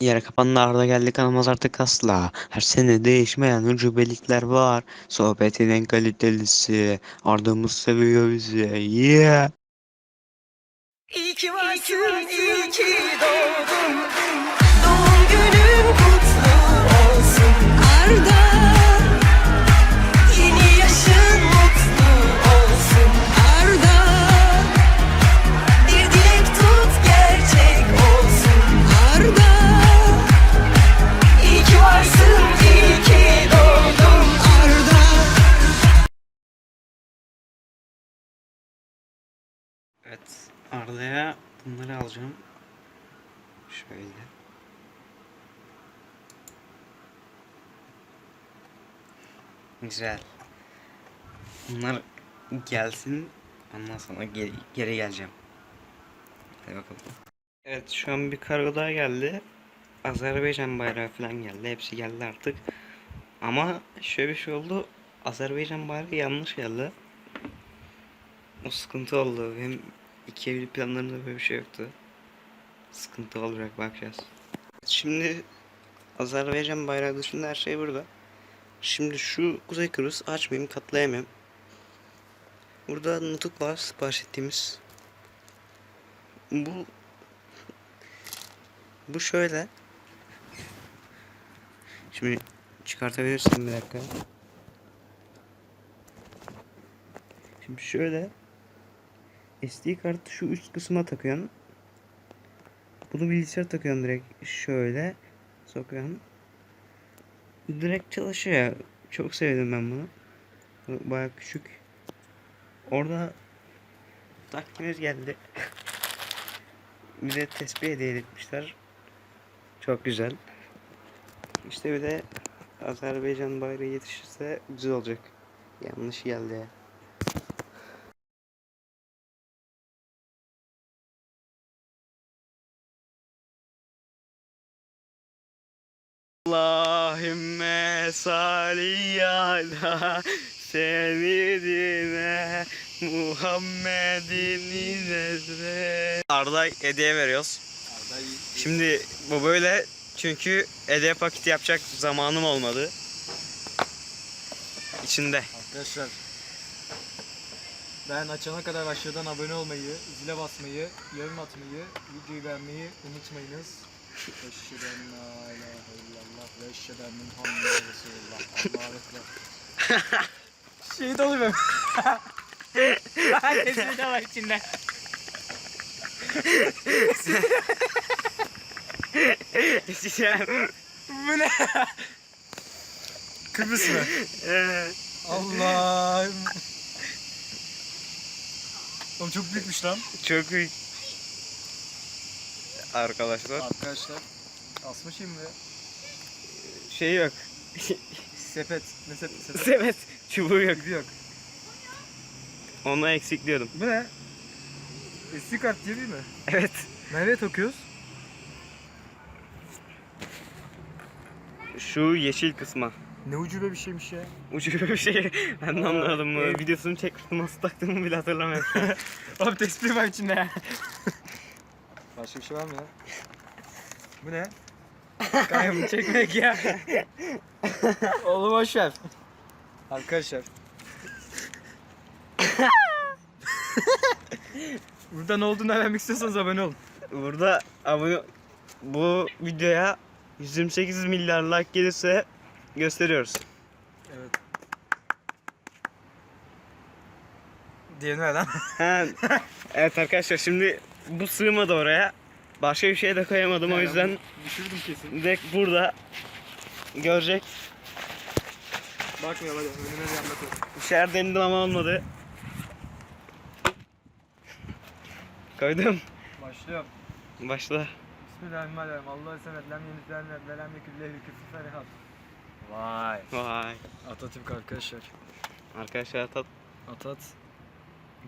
Yere kapanlarda geldik almaz artık asla. Her sene değişmeyen ucubelikler var. Sohbetin en kalitelisi. Ardımız seviyor bizi. Yeah. İyi ki varsın, iyi ki doğdun. Arda'ya bunları alacağım. Şöyle. Güzel. Bunlar gelsin. Ondan sonra geri, geri geleceğim. Hadi bakalım. Evet şu an bir kargo daha geldi. Azerbaycan bayrağı falan geldi. Hepsi geldi artık. Ama şöyle bir şey oldu. Azerbaycan bayrağı yanlış geldi. O sıkıntı oldu. Hem iki evlilik planlarında böyle bir şey yoktu. Sıkıntı olacak bakacağız. Şimdi Azerbaycan bayrağı dışında her şey burada. Şimdi şu Kuzey Kıbrıs açmayayım katlayamam. Burada nutuk var sipariş ettiğimiz. Bu bu şöyle. Şimdi çıkartabilirsin bir dakika. Şimdi şöyle SD kartı şu üst kısma takıyorsun. Bunu bilgisayar takıyorsun direkt şöyle sokuyorsun. Direkt çalışıyor. Çok sevdim ben bunu. Bu Baya küçük. Orada takvimimiz geldi. Bize tespih hediye etmişler. Çok güzel. İşte bir de Azerbaycan bayrağı yetişirse güzel olacak. Yanlış geldi ya. Allahümme salli ala seyyidine Muhammedin nezre. Arda hediye veriyoruz. Şimdi bu böyle çünkü hediye paketi yapacak zamanım olmadı. İçinde. Arkadaşlar ben açana kadar aşağıdan abone olmayı, zile basmayı, yorum atmayı, videoyu beğenmeyi unutmayınız. Eşhedü en la ilahe illallah ve eşhedü enne Muhammeden Resulullah. Allah'a ekber. Şehit olayım. Kesin de var içinde. Bu ne? Kıbrıs mı? Allah'ım. Oğlum çok büyükmüş lan. Çok büyük. Arkadaşlar Arkadaşlar asma ya? şey yok. Sepet. Ne sepet? sepet. Sepet çubuğu yok. Gibi yok. Onu eksikliyordum. Bu ne? SD kart diye değil mi? Evet. Nereye takıyoruz? Şu yeşil kısma. Ne ucube bir şeymiş ya. Ucu bir şey. Ben de evet. Videosunu çekmiştim. Nasıl taktığımı bile hatırlamıyorum. Oğlum tespih var içinde ya. Başka bir şey var mı ya? Bu ne? Kanka bunu çekmek ya. Oğlum boş ver. Arkadaşlar. Burada ne olduğunu öğrenmek istiyorsanız abone olun. Burada abone bu videoya 128 milyar like gelirse gösteriyoruz. Evet. Ver lan. Ha, evet arkadaşlar şimdi bu sığmadı oraya. Başka bir şey de koyamadım o yüzden Düşürdüm kesin. direkt burada görecek. Bakmıyor hadi önüme bir anda koy. İçeride denedim ama olmadı. Koydum. Başlıyorum. Başla. Bismillahirrahmanirrahim. Allah'a semet. Lem yenit lem lem lem yekül lehli küfür ferihat. Vay. Vay. Atatürk arkadaşlar. Arkadaşlar tat. Atat.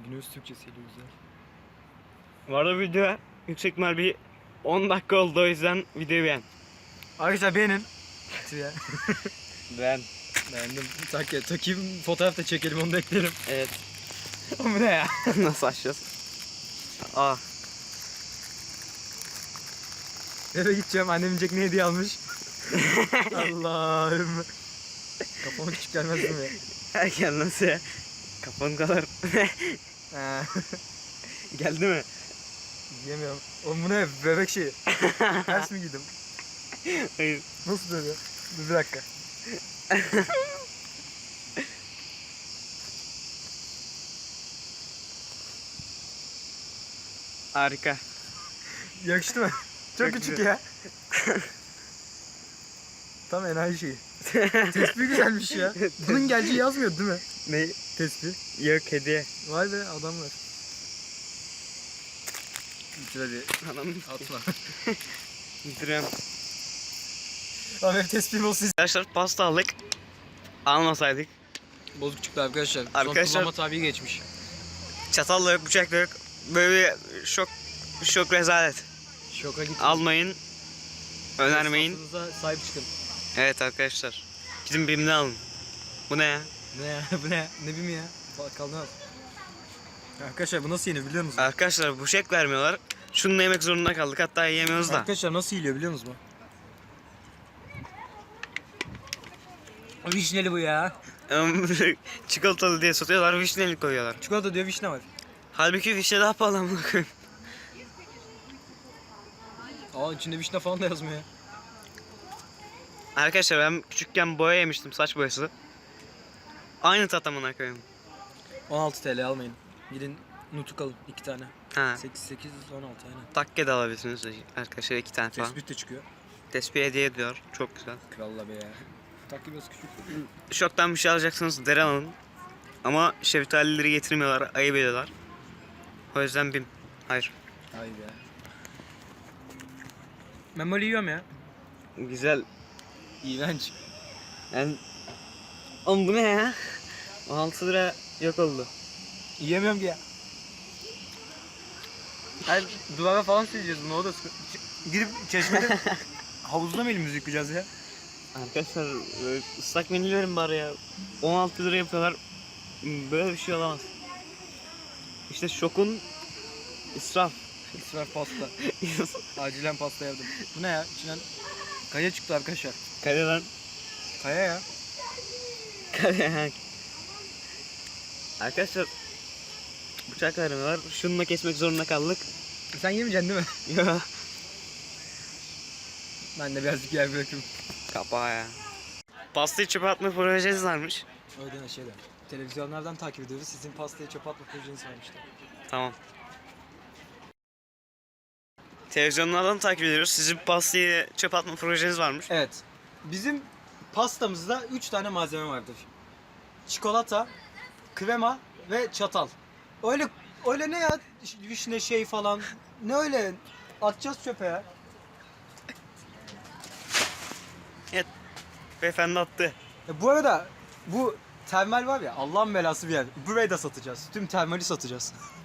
Günümüz Türkçesiyle güzel. Bu arada video yüksek ihtimal bir 10 dakika oldu o yüzden videoyu beğen. Arkadaşlar beğenin. ya. Beğen. Beğendim. Tak, takayım fotoğraf da çekelim onu da ekleyelim. Evet. Bu ne ya? Nasıl açacağız? Aa. Eve gideceğim annem diyecek ne hediye almış. Allah'ım. Kafama küçük gelmez mi? Erken nasıl ya? Kafan kadar. Geldi mi? Yiyemiyorum. Oğlum bu ne? Bebek şeyi. Ters mi giydim? Hayır. Nasıl böyle? Dur bir dakika. Harika. Yakıştı mı? Çok, Çok küçük güzel. ya. Tam enayi şeyi. Tespih güzelmiş ya. Bunun geleceği yazmıyor değil mi? Ne? Tespih. Yok hediye. Vay be adamlar. Hadi. Adam Atma. bitiriyorum. Abi benim tespihim olsun. Arkadaşlar pasta aldık. Almasaydık. Bozuk çıktı arkadaşlar. Arkadaşlar- Son kullanma tarihi geçmiş. Çatal da yok, bıçak da yok. Böyle bir şok, bir şok rezalet. Şoka gittim. Almayın. Önermeyin. Esnafınıza sahip çıkın. Evet arkadaşlar. Gidin BİM'den alın. Bu ne ya? Ne ya? bu ne? Ne bileyim ya? Ne Arkadaşlar bu nasıl yenir biliyor musunuz? Arkadaşlar bıçak vermiyorlar. Şunu yemek zorunda kaldık. Hatta yiyemiyoruz da. Arkadaşlar nasıl yiyiliyor biliyor musunuz bu? Vişneli bu ya. Çikolatalı diye satıyorlar, vişneli koyuyorlar. Çikolata diyor vişne var. Halbuki vişne daha pahalı koyayım. Aa içinde vişne falan da yazmıyor ya. Arkadaşlar ben küçükken boya yemiştim, saç boyası. Aynı tat amına koyayım. 16 TL almayın. Gidin nutuk alın 2 tane. Ha. 8 8 16 aynen. Takke de alabilirsiniz arkadaşlar iki tane falan. Tespit de çıkıyor. Tespih hediye ediyor. Çok güzel. Kralla be ya. Takki biraz küçük. Şoktan bir şey alacaksınız deren alın. Ama şeftalileri getirmiyorlar, ayıp ediyorlar. O yüzden BİM. Hayır. Ay be. Memoli yiyorum ya. Güzel. İğrenç. Yani... Oğlum bu ne ya? 6 lira yok oldu. Yiyemiyorum ki ya. Hayır duvara falan sileceğiz bunu o da sıkıntı. Gidip çeşmede havuzda mı elimizi yıkayacağız ya? Arkadaşlar böyle ıslak mendil verin bari ya. 16 lira yapıyorlar. Böyle bir şey olamaz. İşte şokun israf. İsraf pasta. Acilen pasta yardım. Bu ne ya? İçinden kaya çıktı arkadaşlar. Kare lan. Kaya ya. Kare. Arkadaşlar bıçak vermiyorlar. Şununla kesmek zorunda kaldık. Sen yemeyeceksin değil mi? Ya. Ben de birazcık yer bırakayım. Kapağı ya. Pastayı çöpe atma projeniz varmış. Öyle şeyler. Televizyonlardan takip ediyoruz. Sizin pastayı çöp atma projeniz varmıştı. Tamam. Televizyonlardan takip ediyoruz. Sizin pastayı çöpe atma projeniz varmış. Evet. Bizim pastamızda 3 tane malzeme vardır. Çikolata, krema ve çatal. Öyle öyle ne ya? Vişne şey falan. Ne öyle? Atacağız çöpe ya. Beyefendi attı. E bu arada bu termal var ya Allah'ın belası bir yer. Burayı da satacağız. Tüm termali satacağız.